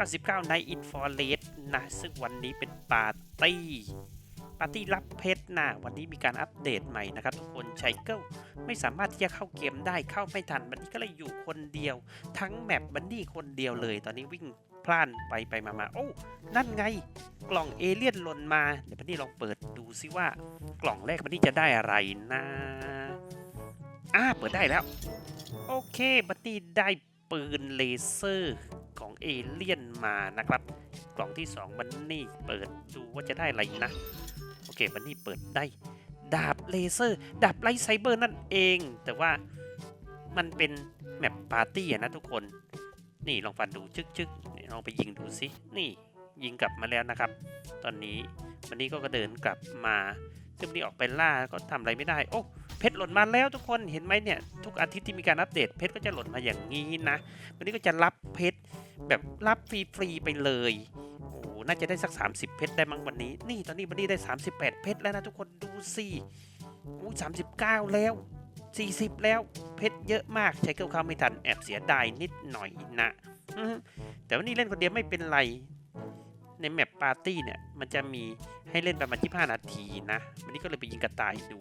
99 Night in Forest นะ ซึ่งวันนี้เป็นปาร์ตี้ปาร์ตี้รับเพชรนะวันนี้มีการอัปเดตใหม่นะครับ ทุกคนไชเกิลไม่สามารถที่จะเข้าเกมได้เข้าไม่ทันบันนี้ก็เลยอยู่คนเดียว ทั้งแมปบันนี่คนเดียวเลย ตอนนี้วิ่งพล่านไปไปมามาโอ้นั่นไง กล่องเอเลี่ยนหล่นมา เดี๋ยวบันนี่ลองเปิดดูซิว่ากล่องแรกบันนี่จะได้อะไรนะอ่าเปิดได้แล้ว โอเคบันนี่ได้ ปืนเลเซอร์ของเอเลี่ยนมานะครับ กล่องที่2บันนี่เปิดดูว่าจะได้อะไรนะ โอเคบันนี่เปิดได้ ดาบเลเซอร์ ดาบไลท์ไซเบอร์นั่นเอง แต่ว่ามันเป็นแมปปาร์ตี้นะทุกคน นี่ลองฟันดูชึกชึกลองไปยิงดูสิ นี่ยิงกลับมาแล้วนะครับ ตอนนี้บันนี่ก็กระเดินกลับมา ซึ่งบันนี่ออกไปล่าก็ทำอะไรไม่ได้ โอ้ เพชรหล่นมาแล้วทุกคนเห็นไหมเนี่ยทุกอาทิตย์ที่มีการอัปเดตเพชรก็จะหล่นมาอย่างนี้นะ วันนี้ก็จะรับเพชรแบบรับฟรีๆไปเลยโอ้น่าจะได้สัก 30 เพชรได้มั้งวันนี้ นี่ตอนนี้วันนี้ได้ 38 เพชรแล้วนะทุกคนดูสิโอ้สามสิบเก้าแล้ว 40 แล้วเพชรเยอะมากใช้เกิลเข้าไม่ทันแอบเสียดายนิดหน่อยนะแต่วันนี้เล่นคนเดียวไม่เป็นไรในแมปปาร์ตี้เนี่ย มันจะมีให้เล่นประมาณ 25 นาทีนะ วันนี้ก็เลยไปยิงกระต่ายดู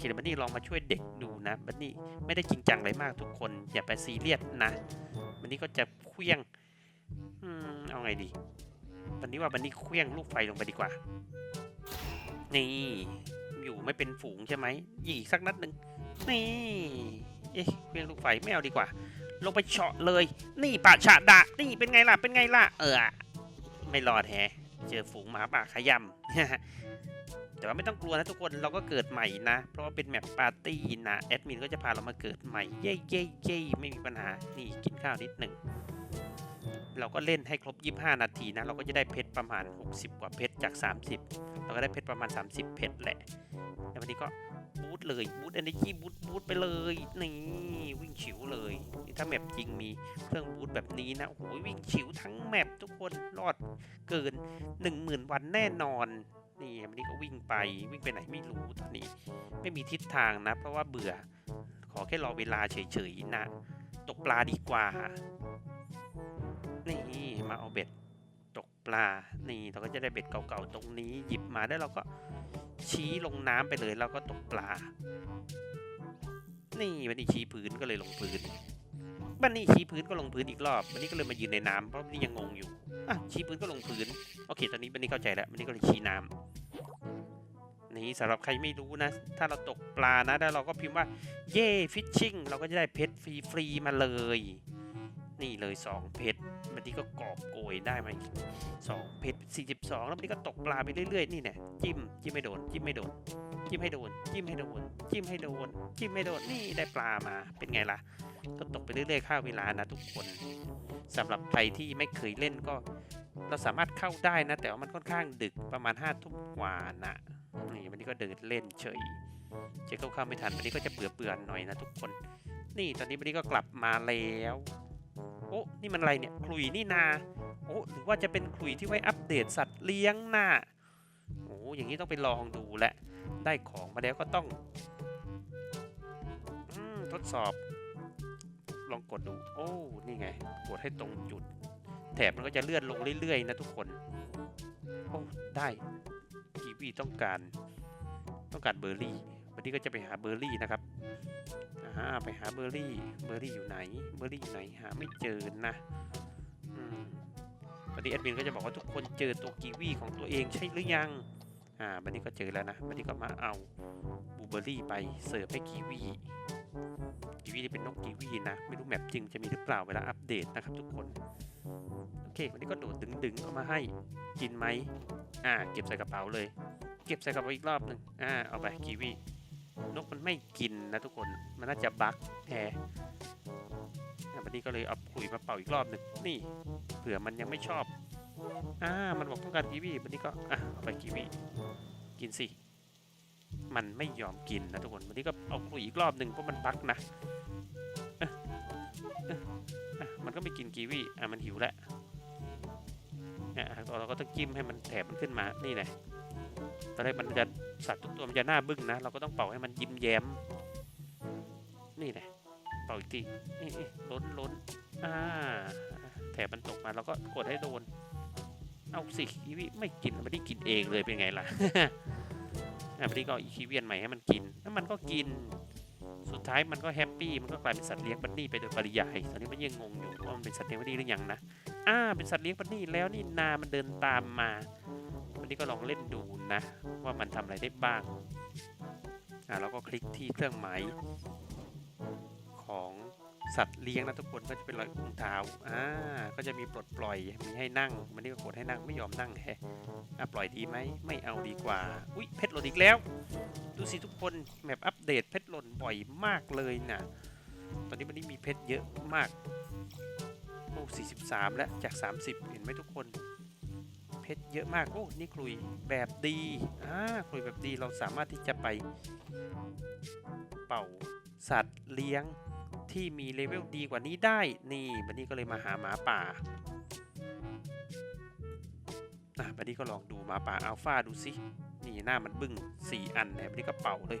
เคเดี๋ยวบันนี่ลองมาช่วยเด็กดูนะบันนี่ไม่ได้จริงจังอะไรมากทุกคน อย่าไปซีเรียสนะบันนี่ก็จะเคลี้ยงอืมเอาไงดีบันนี้ว่าบันนี่เคลี้ยงลูกไฟลงไปดีกว่า นี่อยู่ไม่เป็นฝูงใช่ไหมยิงอีกสักนัดหนึ่งนี่เอ๊ะเคลี้ยงลูกไฟไม่เอาดีกว่า ลงไปเฉาะเลย นี่ป่าฉาดะนี่เป็นไงล่ะเป็นไงล่ะ เออไม่รอดแฮะเจอฝูงหมาป่าขยำ แต่ว่าไม่ต้องกลัวนะทุกคนเราก็เกิดใหม่นะ เพราะว่าเป็นแมปปาร์ตี้นะแอดมินก็จะพาเรามาเกิดใหม่เย้เย้เย้ไม่มีปัญหานี่กินข้าวนิดหนึ่งเราก็เล่นให้ครบ 25 นาทีนะ เราก็จะได้เพชรประมาณ 60 กว่าเพชรจาก 30 เราก็ได้เพชรประมาณ 30 เพชรแหละแล้ววันนี้ก็บูทเลยบูทเอเนจีบูทบูทไปเลยนี่วิ่งฉิวเลยนี่ถ้าแมปจริงมีเครื่องบูทแบบนี้นะโอ้โหวิ่งฉิวทั้งแมปทุกคนรอดเกิน 10,000 วันแน่นอน นี่วันนี้ก็วิ่งไปวิ่งไปไหนไม่รู้ตอนนี้ ไม่มีทิศทางนะ เพราะว่าเบื่อ ขอแค่รอเวลาเฉยๆนะตกปลาดีกว่า นี่มาเอาเบ็ดตกปลา นี่เราก็จะได้เบ็ดเก่าๆตรงนี้หยิบมาได้เราก็ชี้ลงน้ำไปเลยแล้วก็ตกปลา นี่วันนี้ชี้พื้นก็เลยลงพื้นบันนี้ชี้พื้นก็ลงพื้นอีกรอบวันนี้ก็เลยมายืนในน้ำเพราะวันนี้ยังงงอยู่อะชี้พื้นก็ลงพื้น โอเค ตอนนี้บันนี้เข้าใจแล้วบันนี้ก็เลยชี้น้ำ นี่สำหรับใครไม่รู้นะ ถ้าเราตกปลานะ แล้วเราก็พิมพ์ว่าเย่ฟิชชิ่งเราก็จะได้เพชรฟรีๆมาเลย นี่เลย 2 เพชรบันนี้ก็กอบโกยได้มาสองเพชร42 แล้วบันนี้ก็ตกปลาไปเรื่อยๆ นี่เนี่ยจิ้มจิ้มไม่โดนจิ้มไม่โดนจิ้มให้โดน จิ้มให้โดน จิ้มให้โดน จิ้มให้โดน นี่ได้ปลามา เป็นไงล่ะ ก็ตกไปเรื่อยๆข้าวเวลานะทุกคนสำหรับใครที่ไม่เคยเล่นก็ เราสามารถเข้าได้นะ แต่ว่ามันค่อนข้างดึกประมาณห้าทุ่มกว่านะ นี่วันนี้ก็เดินเล่นเฉยเจ๊เข้าเข้าไม่ทันวันนี้ก็จะเบื่อๆหน่อยนะทุกคน นี่ตอนนี้วันนี้ก็กลับมาแล้วโอ้นี่มันอะไรเนี่ยขลุยนี่นาโอ้หรือว่าจะเป็นขลุยที่ไว้อัปเดตสัตว์เลี้ยงน่ะโอ้อย่างนี้ต้องไปลองดูแหละ ได้ของมาแล้วก็ต้องอทดสอบ ลองกดดู โอ้ นี่ไง กดให้ตรงจุด แถบมันก็จะเลื่อนลงเรื่อยๆนะทุกคน โอ้ ได้ กีวีต้องการต้องการเบอร์รี่ วันนี้ก็จะไปหาเบอร์รี่นะครับอ่าไปหาเบอร์รี่ เบอร์รี่อยู่ไหน เบอร์รี่อยู่ไหนหาไม่เจอนะวันนี้แอดมินก็จะบอกว่าทุกคนเจอตัวกีวีของตัวเองใช่หรือยัง อ่าวันนี้ก็เจอแล้วนะวันนี้ก็มาเอาบูเบอร์รี่ไปเสิร์ฟให้กีวี กีวีนี่เป็นนกกีวีนะ ไม่รู้แมปจริงจะมีหรือเปล่าเวลาอัปเดตนะครับทุกคน โอเค วันนี้ก็โดดดึงๆเข้ามาให้กินไหมอ่า เก็บใส่กระเป๋าเลย เก็บใส่กระเป๋าอีกรอบหนึ่งอ่า เอาไปกีวีนกมันไม่กินนะทุกคน มันน่าจะบั๊กแฮวันนี้ก็เลยเอาขลุยมาเป่าอีกรอบหนึ่งนี่ เผื่อมันยังไม่ชอบ อ่า มันบอกต้องการกีวีวันนี้ก็อะเอาไปกีวีกินสิ มันไม่ยอมกินนะทุกคน วันนี้ก็เอาคุยอีกรอบหนึ่งเพราะมันบั๊กนะ มันก็ไม่กินกีวีอะมันหิวแล้วอะเราก็ต้องจิ้มให้มันแถบมันขึ้นมา นี่ไงตอนแรกมันจะสัตว์ทุกตัวมันจะหน้าบึ้งนะ เราก็ต้องเป่าให้มันยิ้มแย้ม นี่ไงเป่าอีกทีนี่ล้นล้นอ่าแถบมันตกมาเราก็กดให้โดน เอาสิอีวิไม่กินไม่ได้กินเองเลยเป็นไงล่ะอะพอดีก็อาอีคีเวียนใหม่ให้มันกินแล้วมันก็กิน สุดท้ายมันก็แฮปปี้มันก็กลายเป็นสัตว์เลี้ยงบันนี่ไปโดยปริยายตอนนี้มันยังงงอยู่ว่ามันเป็นสัตว์เลี้ยงบันนี่หรือยังนะอ่าเป็นสัตว์เลี้ยงบันนี่แล้วนี่นามันเดินตามมาวันนี้ก็ลองเล่นดูนะ ว่ามันทำอะไรได้บ้างอ่าเราก็คลิกที่เครื่องหมายของสัตว์เลี้ยงนะทุกคนก็จะเป็นรอยอุ้งเท้าอ่าก็จะมีปลดปล่อยมีให้นั่งมันนี่ก็กดให้นั่งไม่ยอมนั่งแฮะอะปล่อยดีไหมไม่เอาดีกว่า อุ้ยเพชรหล่นอีกแล้ว ดูสิทุกคนแมปอัปเดตเพชรหล่นบ่อยมากเลยนะตอนนี้มันนี่มีเพชรเยอะมากโอ้43 แล้วจาก 30 เห็นไหมทุกคน เพชรเยอะมาก โอ้ นี่คลุยแบบดีอ่าคลุยแบบดีเราสามารถที่จะไป เป่าสัตว์เลี้ยงที่มีเลเวลดีกว่านี้ได้ นี่บันนี้ก็เลยมาหาหมาป่าอะบันนี้ก็ลองดูหมาป่าอัลฟาดูสิ นี่หน้ามันบึ้ง 4 อันนี่ยบันนี้ก็เป่าเลย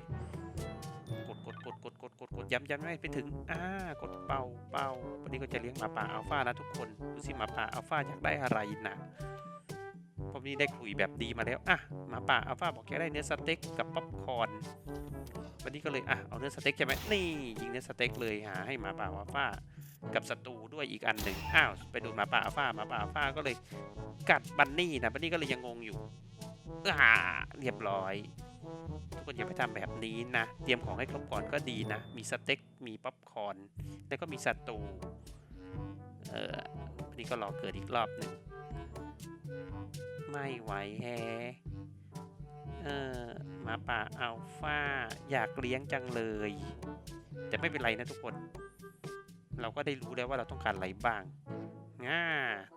กดกดกดกดกดกดกดย้ำย้ำให้ไปถึง อ่ากดเป่าเป่าวันนี้ก็จะเลี้ยงหมาป่าอัลฟานะทุกคนดูสิหมาป่าอัลฟาอยากได้อะไรนะผมนี่ได้คุยแบบดีมาแล้ว อะหมาป่าอัลฟาบอกแกได้เนื้อสเต็กกับป๊อปคอร์นวันนี้ก็เลยอะเอาเนื้อสเต็กใช่ไหมนี่ยิงเนื้อสเต็กเลยหาให้หมาป่าอัลฟากับศัตรูด้วยอีกอันหนึ่งอ้าวไปดูหมาป่าอัลฟาหมาป่าอัลฟาก็เลยกัดบันนี่นะบันนี่ก็เลยยังงงอยู่ อ่าเรียบร้อย ทุกคนอย่าไปทำแบบนี้นะ เตรียมของให้ครบก่อนก็ดีนะ มีสเต็ก มีป๊อปคอร์น แล้วก็มีศัตรูเออนนี้ก็รอเกิดอีกรอบหนึ่งไม่ไหวแฮะเออมาป่าอัลฟาอยากเลี้ยงจังเลย แต่ไม่เป็นไรนะทุกคน เราก็ได้รู้แล้วว่าเราต้องการอะไรบ้าง ง่า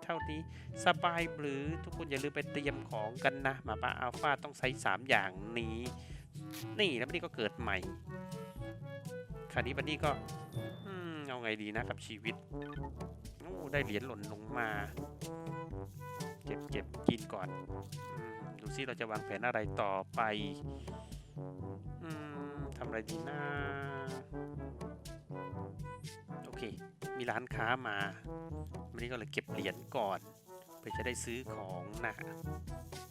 เท่านี้สบายหรือทุกคนอย่าลืมไปเตรียมของกันนะหมาป่าอัลฟาต้องใช้สามอย่างนี้ นี่แล้วบันนี้ก็เกิดใหม่คราวนี้บันนี้ก็อเอาไงดีนะกับชีวิตอได้เหรียญหล่นลงมา เก็บเก็บกินก่อนอดูซิเราจะวางแผนอะไรต่อไปอทำอะไรดีนะโอเค มีร้านค้ามา วันนี้ก็เลยเก็บเหรียญก่อนเพื่อจะได้ซื้อของนะ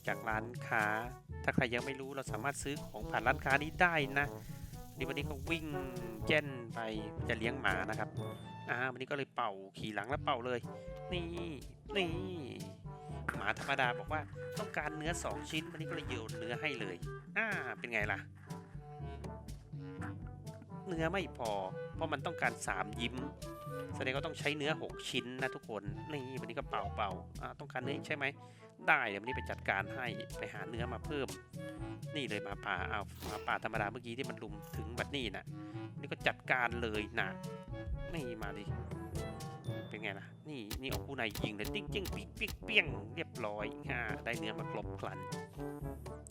จากร้านค้า ถ้าใครยังไม่รู้เราสามารถซื้อของผ่านร้านค้านี้ได้นะนี่วันนี้ก็วิ่งแจ้นไปจะเลี้ยงหมานะครับอ่าวันนี้ก็เลยเป่าขี่หลังแล้วเป่าเลย นี่นี่หมาธรรมดาบอกว่าต้องการเนื้อ 2 ชิ้น วันนี้ก็เลยโยนเนื้อให้เลยอ่าเป็นไงล่ะ เนื้อไม่พอ เพราะมันต้องการ 3 ยิ้ม แสดงว่าต้องใช้เนื้อ 6 ชิ้นนะทุกคน นี่วันนี้ก็เป่าเป่าต้องการเนื้ออีกใช่ไหม ได้เดี๋ยววันนี้ไปจัดการให้ ไปหาเนื้อมาเพิ่ม นี่เลยมาป่าเอาหมาป่าธรรมดาเมื่อกี้ที่มันลุมถึงบัดนี้นะนี่ก็จัดการเลยนะนี่มาดิ ไงล่ะ นี่นี่เอาผู้นายยิงเลยติ้งจิ้งปิ๊กปิ๊กเปี้ยงเรียบร้อยฮ่าได้เนื้อมากลบกลัน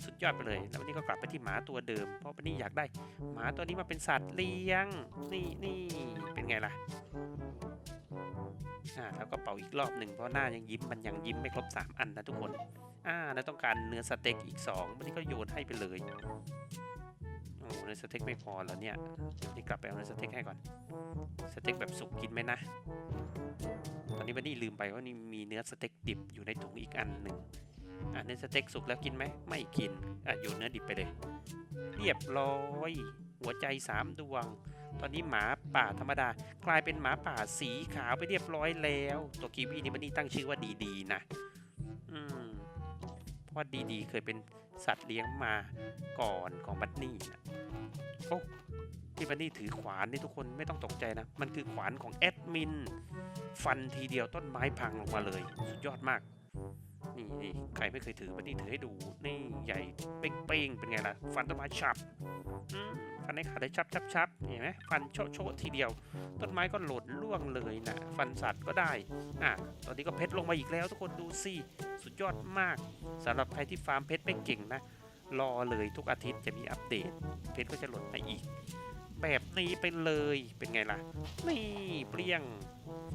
สุดยอดไปเลย แล้ววันนี้ก็กลับไปที่หมาตัวเดิม เพราะวันนี้อยากได้ หมาตัวนี้มาเป็นสัตว์เลี้ยง นี่นี่เป็นไงล่ะอ่าแล้วก็เป่าอีกรอบหนึ่งเพราะหน้ายังยิ้มมันยังยิ้มไม่ครบ 3 อันนะทุกคนอ่าแล้วต้องการเนื้อสเต็กอีก2วันนี้ก็โยนให้ไปเลยโอ้ เนื้อสเต็กไม่พอแล้วเนี่ยนี่กลับไปเอาเนื้อสเต็กให้ก่อน สเต็กแบบสุกกินไหมนะ ตอนนี้วันนี้ลืมไปว่านี่มีเนื้อสเต็กดิบอยู่ในถุงอีกอันหนึ่งอะเนื้อสเต็กสุกแล้วกินไหมไม่กินอะโยนเนื้อดิบไปเลย เรียบร้อยหัวใจสามดวง ตอนนี้หมาป่าธรรมดา กลายเป็นหมาป่าสีขาวไปเรียบร้อยแล้ว ตัวกีวีนี่มันนี่ตั้งชื่อว่าดีดีนะ อืมเพราะว่าดีดีเคยเป็น สัตว์เลี้ยงมาก่อนของบัตนี่นะโอ้ที่บัตนี่ถือขวานนี่ทุกคนไม่ต้องตกใจนะ มันคือขวานของแอดมิน ฟันทีเดียวต้นไม้พังลงมาเลย สุดยอดมาก นี่นี่ใครไม่เคยถือบันนี่ถือให้ดู นี่ใหญ่เป้งๆเป็นไงล่ะ ฟันต้นไม้ฉับฟันให้ขาดได้ชับชับชับเห็นไหมฟันโชะโชะทีเดียว ต้นไม้ก็หล่นล่วงเลยนะ ฟันสัตว์ก็ได้ อะ ตอนนี้ก็เพชรลงมาอีกแล้ว ทุกคนดูสิ สุดยอดมากสำหรับใครที่ฟาร์มเพชรไม่เก่งนะ รอเลยทุกอาทิตย์จะมีอัปเดต เพชรก็จะหล่นมาอีก แบบนี้ไปเลย เป็นไงล่ะ นี่เปรี้ยง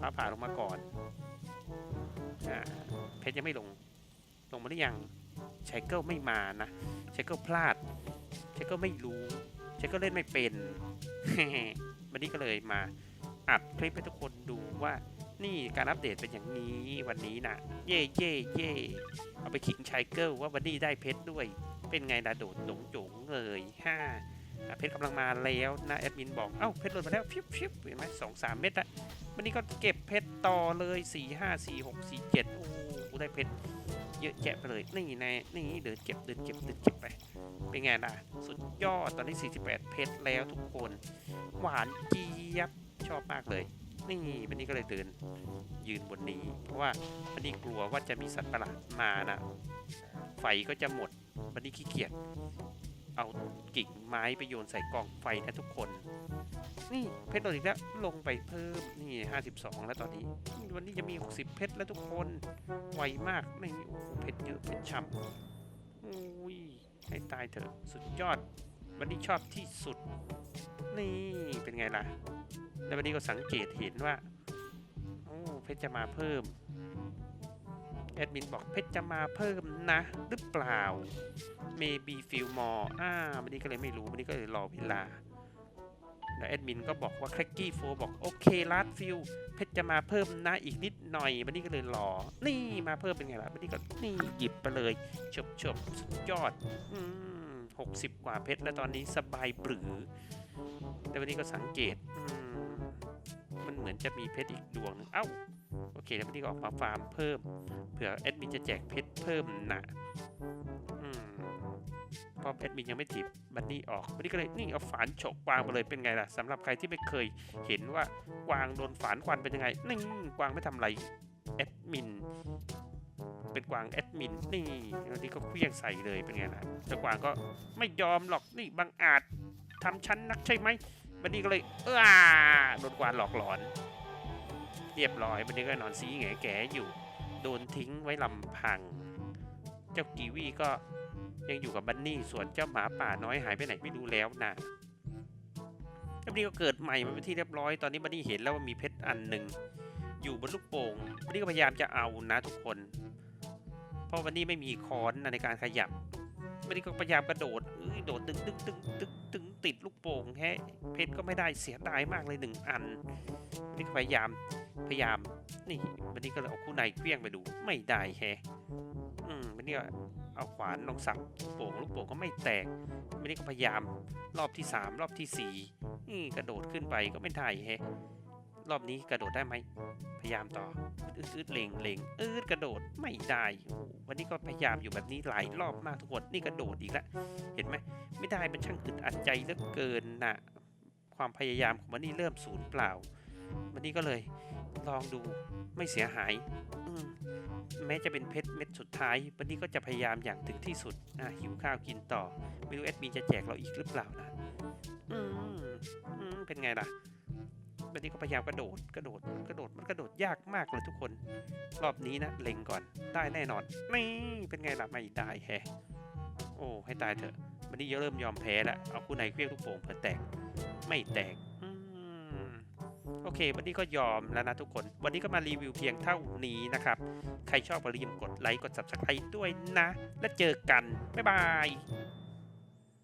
ฟ้าผ่าลงมาก่อน อ่า ชรยังไม่ลง ลงมาหรือยังชายเกิลไม่มานะชายเกิลพลาดชายเกิลไม่รู้ชายเกิลเล่นไม่เป็นวันนี้ก็เลยมาอัดคลิปให้ทุกคนดูว่านี่การอัปเดตเป็นอย่างนี้วันนี้นะเย่เย่เย่เอาไปขิงชายเกิลว่าวันนี้ได้เพชรด้วย เป็นไงดาโดดหลงจงเลยห้าเพชรกำลังมาแล้วนะแอดมินบอก เอ้าเพชรหล่นมาแล้วฟิวฟิวเห็นไหมสองสามเม็ดอะวันนี้ก็เก็บเพชรต่อเลยสี่ห้าสี่หกสี่เจ็ดโอ้ โหได้เพชรเยอะแยะไปเลย นี่ในนี่เดินเก็บเดินเก็บเดินเก็บไป เป็นไงล่ะ สุดยอด ตอนนี้ 48 เพชรแล้วทุกคน หวานเจี๊ยบ ชอบมากเลย นี่วันนี้ก็เลยเดินยืนบนนี้ เพราะว่าวันนี้กลัวว่าจะมีสัตว์ประหลาดมานะ ไฟก็จะหมดวันนี้ขี้เกียจ เอากิ่งไม้ไปโยนใส่กองไฟนะทุกคน นี่เพชรเราอีกแล้วลงไปเพิ่มนี่ 52 แล้วตอนนี้ วันนี้จะมี 60 เพชรแล้วทุกคนไวมากนี่โอ้เพชรเยอะเพชรช่ำอุ้ยให้ตายเถอะสุดยอด วันนี้ชอบที่สุด นี่เป็นไงล่ะ แล้ววันนี้ก็สังเกตเห็นว่าโอ้เพชรจะมาเพิ่มแอดมินบอกเพชรจะมาเพิ่มนะ หรือเปล่า maybe few more อ่าวันนี้ก็เลยไม่รู้วันนี้ก็เลยรอเวลา แล้วแอดมินก็บอกว่า c r a c k y โฟบอกโอเคลาดฟิลเพชรจะมาเพิ่มนะอีกนิดหน่อยวันนี้ก็เลยรอ นี่มาเพิ่มเป็นไงล่ะวันนี้ก็นี่หยิบไปเลยชบชบสุดยอดอืมหกสิบกว่าเพชรแล้วตอนนี้สบายปรือ แต่วันนี้ก็สังเกตอืมมันเหมือนจะมีเพชรอีกดวงหนึงเอ้าโอเคแล้ววันนี้ก็ออกมาฟาร์มเพิ่มเผื่อแอดมินจะแจกเพชรเพิ่มนะ ราะแอดมินยังไม่ถีบบันนี่ออกวันนี้ก็เลยนี่เอาฝานฉกกวางมาเลยเป็นไงล่ะสำหรับใครที่ไม่เคยเห็นว่ากวางโดนฝานควันเป็นยังไงนี่กวางไม่ทำอะไรแอดมินเป็นกวางแอดมินนี่วันนี้ก็เคลี้ยงใส่เลยเป็นไงล่ะเจ้ากวางก็ไม่ยอมหรอกนี่บังอาจทำชั้นนักใช่ไหมวันนี้ก็เลยเออโดนกวางหลอกหลอน เรียบร้อยวันนี้ก็นอนซีแงแก่อยู่ โดนทิ้งไว้ลำพัง เจ้ากีวีก็ ยังอยู่กับบันนี่ส่วนเจ้าหมาป่าน้อยหายไปไหนไม่รู้แล้วนะแล้วบันนี่ก็เกิดใหม่มาเป็นที่เรียบร้อยตอนนี้บันนี่เห็นแล้วว่ามีเพชรอันหนึ่งอยู่บนลูกโป่งบันนี่ก็พยายามจะเอานะทุกคน เพราะวันนี้ไม่มีค้อนในการขยับบันนี่ก็พยายามกระโดดเอ้ยโดดดึงดึงดึงดึงดึงติดลูกโป่งแฮะเพชรก็ไม่ได้เสียดายมากเลยหนึ่งอันบันนี่ก็พยายามพยายามนี่วันนี้ก็เลยเอาคู่ในเคลี้ยงไปดูไม่ได้แฮะ มวันนี้ก็เอาขวานลองสับลูกโป่งลูกโป่งก็ไม่แตกวันนี้ก็พยายามรอบที่สามรอบที่สี่กระโดดขึ้นไปก็ไม่ได้แฮะรอบนี้กระโดดได้ไหมพยายามต่ออืดเลงเลงอืดกระโดดไม่ได้วันนี้ก็พยายามอยู่แบบนี้หลายรอบมากทุกคนนี่กระโดดอีกแล้วเห็นไหมไม่ได้มันช่างอึดอัดใจเหลือเกินนะความพยายามของมันนี่เริ่มสูญเปล่า วันนี้ก็เลย ลองดูไม่เสียหายมแม้จะเป็นเพชรเม็ดสุดท้ายวันนี้ก็จะพยายามอย่างถึงที่สุดอะหิวข้าวกินต่อ ไม่รู้แอดมินจะแจกเราอีกหรือเปล่านะ อืมอืมเป็นไงล่ะวันนี้ก็พยายามกระโดดกระโดดกระโดดมันกระโดดยากมากเลยทุกคน รอบนี้นะเล็งก่อนได้แน่นอนนี่เป็นไงล่ะไม่ได้แฮโอ้ให้ตายเถอะวันนี้เริ่มยอมแพ้แล้วเอาคู่ในเครื่องลูกโป่งเผื่อแตกไม่แตก โอเค วันนี้ก็ยอมแล้วนะทุกคน วันนี้ก็มารีวิวเพียงเท่านี้นะครับ ใครชอบก็อย่าลืมกดไลค์ กด subscribe ด้วยนะ แล้วเจอกัน บ๊ายบาย